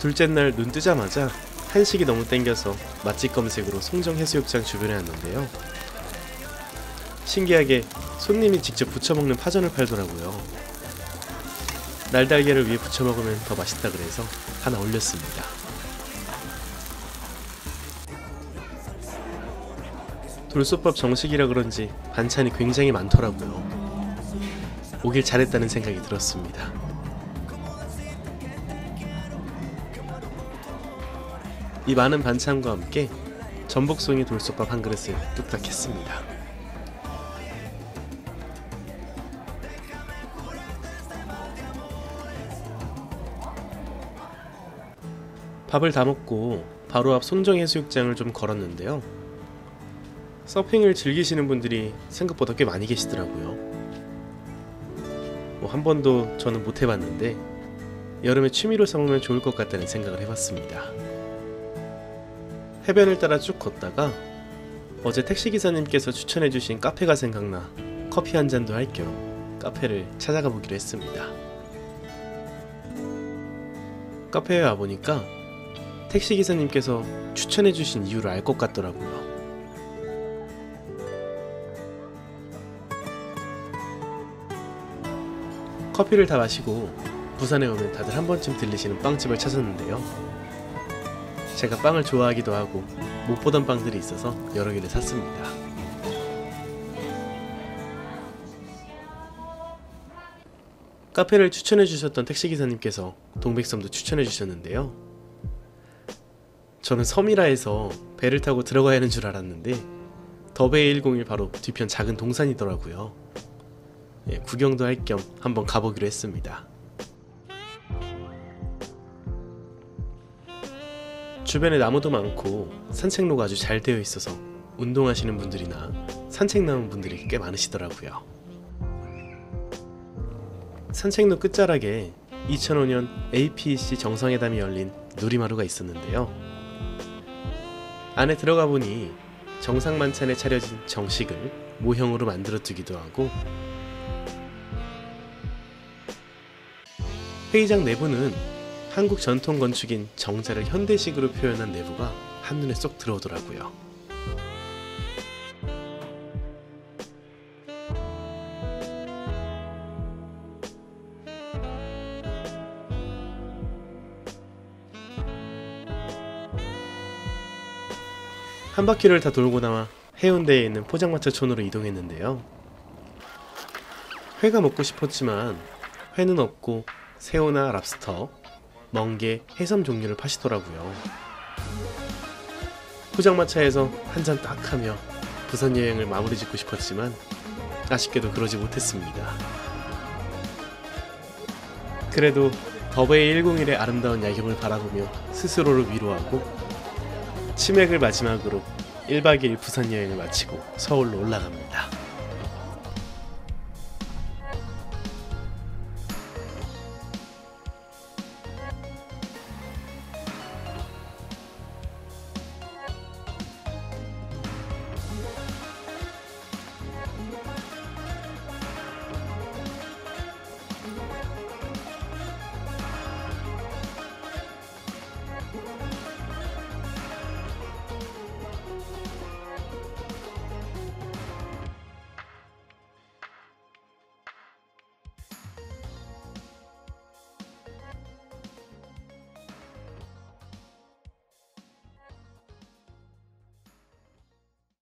둘째 날 눈 뜨자마자 한식이 너무 땡겨서 맛집 검색으로 송정 해수욕장 주변에 왔는데요. 신기하게 손님이 직접 부쳐 먹는 파전을 팔더라고요. 날달걀을 위에 부쳐 먹으면 더 맛있다 그래서 하나 올렸습니다. 돌솥밥 정식이라 그런지 반찬이 굉장히 많더라고요. 오길 잘했다는 생각이 들었습니다. 이 많은 반찬과 함께 전복송이 돌솥밥 한 그릇을 뚝딱 했습니다. 밥을 다 먹고 바로 앞 송정해수욕장을 좀 걸었는데요. 서핑을 즐기시는 분들이 생각보다 꽤 많이 계시더라고요. 뭐 한 번도 저는 못 해봤는데 여름에 취미로 삼으면 좋을 것 같다는 생각을 해봤습니다. 해변을 따라 쭉 걷다가 어제 택시기사님께서 추천해주신 카페가 생각나 커피 한 잔도 할 겸 카페를 찾아가 보기로 했습니다. 카페에 와보니까 택시기사님께서 추천해주신 이유를 알 것 같더라고요. 커피를 다 마시고 부산에 오면 다들 한 번쯤 들리시는 빵집을 찾았는데요. 제가 빵을 좋아하기도 하고 못 보던 빵들이 있어서 여러 개를 샀습니다. 카페를 추천해 주셨던 택시기사님께서 동백섬도 추천해 주셨는데요. 저는 섬이라 해서 배를 타고 들어가야 하는 줄 알았는데 더베이 101 바로 뒤편 작은 동산이더라고요. 예, 구경도 할 겸 한번 가보기로 했습니다. 주변에 나무도 많고 산책로가 아주 잘 되어 있어서 운동하시는 분들이나 산책 나온 분들이 꽤 많으시더라고요. 산책로 끝자락에 2005년 APEC 정상회담이 열린 누리마루가 있었는데요. 안에 들어가 보니 정상 만찬에 차려진 정식을 모형으로 만들어 두기도 하고 회의장 내부는 한국 전통 건축인 정자를 현대식으로 표현한 내부가 한눈에 쏙 들어오더라고요. 한 바퀴를 다 돌고 나와 해운대에 있는 포장마차촌으로 이동했는데요. 회가 먹고 싶었지만 회는 없고 새우나 랍스터, 멍게, 해삼 종류를 파시더라고요. 포장마차에서 한 잔 딱 하며 부산 여행을 마무리 짓고 싶었지만 아쉽게도 그러지 못했습니다. 그래도 더베이 101의 아름다운 야경을 바라보며 스스로를 위로하고 치맥을 마지막으로 1박 2일 부산 여행을 마치고 서울로 올라갑니다.